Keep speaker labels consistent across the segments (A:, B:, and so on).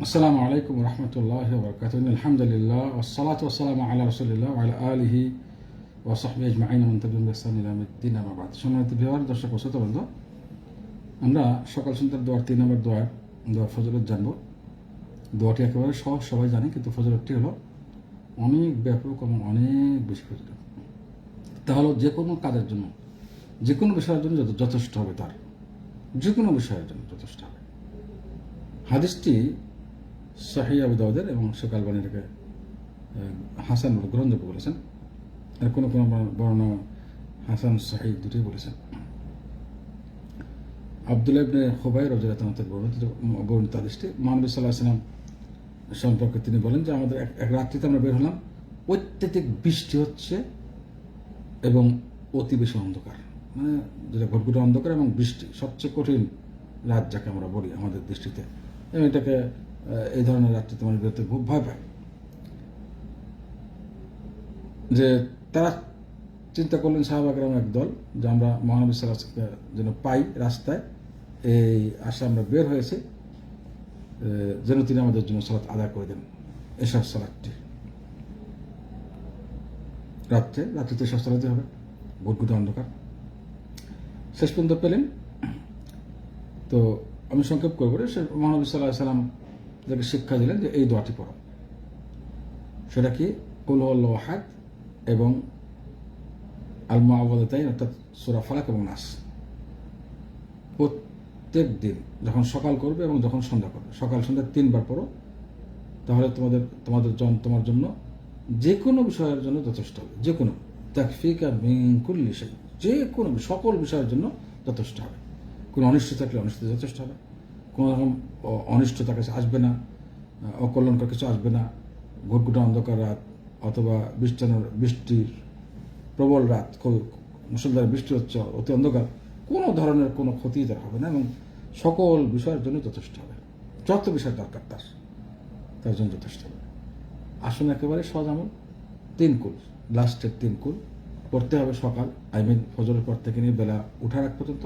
A: আসসালামু আলাইকুম রহমতুল্লাহ বরকাত আলহামদুলিল্লাহ ওসালাত ওসালাম আল্লাহ রসুলিল্লাহ আল আলিহি ও সাহবি আজমাইন। ইলামুদ্দিন আমাবাদ সম্মানিত বিহার দর্শক ও শ্রোতা বন্ধু, আমরা সকাল সন্ধ্যার দোয়ার তিন নম্বর দোয়ার, দোয়া ফজলত জানব। দোয়াটি একেবারে সহজ, সবাই জানে, কিন্তু ফজলতটি হলো অনেক ব্যাপক অনেক বেশি ফজলত। তা হলো যে কোনো কাজের জন্য, যে কোনো বিষয়ের জন্য যথে- যথেষ্ট হবে তার। যে কোনো বিষয়ের জন্য যথেষ্ট হবে। হাদিসটি শাহি আবু দাউদের এবং শেখাল বানিরকে হাসান বলে গ্রহণযোগ্য বলেছেন। আর কোনো কোনো বর্ণ হাসান শাহি দুটোই বলেছেন। আবদুল্লাহ ইবনে খোবাই রজরাতনতের বর্ণিত বর্ণিত হাদিসটি মানবী সাল্লাহ সাল্লাম সম্পর্কে তিনি বলেন যে, আমাদের এক- রাত্রিতে আমরা বের হলাম, অত্যাধিক বৃষ্টি হচ্ছে এবং অতি বেশি অন্ধকার। মানে যেটা ঘটঘটে অন্ধকার এবং বৃষ্টি সবচেয়ে কঠিন রাত যাকে আমরা বলি আমাদের দৃষ্টিতে। এবং এটাকে এই ধরনের রাত্রিতে তোমার বেরোতে খুব ভয় পায়। যে তারা চিন্তা করলেন শাহবাগের এক দল, যে আমরা মহানবী যেন পাই রাস্তায়, এই আশা আমরা বের হয়েছে যেন তিনি আমাদের জন্য সালাত আদায় করে দেন এসব সালাদটি রাত্রে, রাত্রিতে এসব চালাতে হবে ভোটগুটো অন্ধকার। শেষ পর্যন্ত পেলেন। তো আমি সংক্ষেপ করব মহানবী সাল্লাহ সাল্লাম যাকে শিক্ষা দিলেন যে এই দোয়াটি পড়ো। সেটা কি? কুল হাত এবং আল মাওয়াদাতাই অর্থাৎ সুরা ফালাক এবং নাস। প্রত্যেক দিন যখন সকাল করবে এবং যখন সন্ধ্যা করবে, সকাল সন্ধ্যা তিনবার পড়ো, তাহলে তোমাদের তোমাদের জন, তোমার জন্য যে কোনো বিষয়ের জন্য যথেষ্ট হবে। যে কোনো তাকফিকা মিঙ্কুল্লি সেই যে কোনো সকল বিষয়ের জন্য যথেষ্ট হবে। কোনো অনিষ্ট থাকলে অনিষ্ট যথেষ্ট হবে। কোনো রকম অনিষ্ট তার কাছে আসবে না অকল্যাণকর কিছু আসবে না। ঘুটঘুটে অন্ধকার রাত অথবা বৃষ্টানোর বৃষ্টির প্রবল রাত মুসলধারে বৃষ্টি হচ্ছে, অতি অন্ধকার, কোনো ধরনের কোনো ক্ষতি তার হবে না এবং সকল বিষয়ের জন্য যথেষ্ট হবে। যত বিষয় দরকার তার তার জন্য যথেষ্ট হবে। আসুন একেবারে সহজ আমল, তিন কুল, লাস্টের তিন কুল, পড়তে হবে সকাল, আই মিন ফজরের পর থেকে নিয়ে বেলা উঠার আগ পর্যন্ত,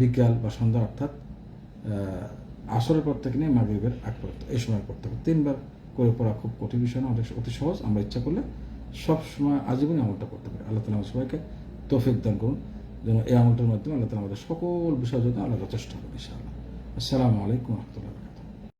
A: বিকাল বা সন্ধ্যা অর্থাৎ আসরের পর থেকে নিয়ে মাগরীবের আগ পর্যন্ত, এই সময় পড়তে হবে তিনবার করে পড়া খুব কঠিন বিষয় না অনেক অতি সহজ। আমরা ইচ্ছা করলে সব সময় আজীবনই আমলটা করতে পারি। আল্লাহ তালা সবাইকে তৌফিক দান করুন। যেন এই আমলটার মাধ্যমে আল্লাহ তালা আমাদের সকল বিষয় জন্য আল্লাহ যথেষ্ট হবে, ইনশাআল্লাহ। আসসালামু আলাইকুম রহমতুল্লাহ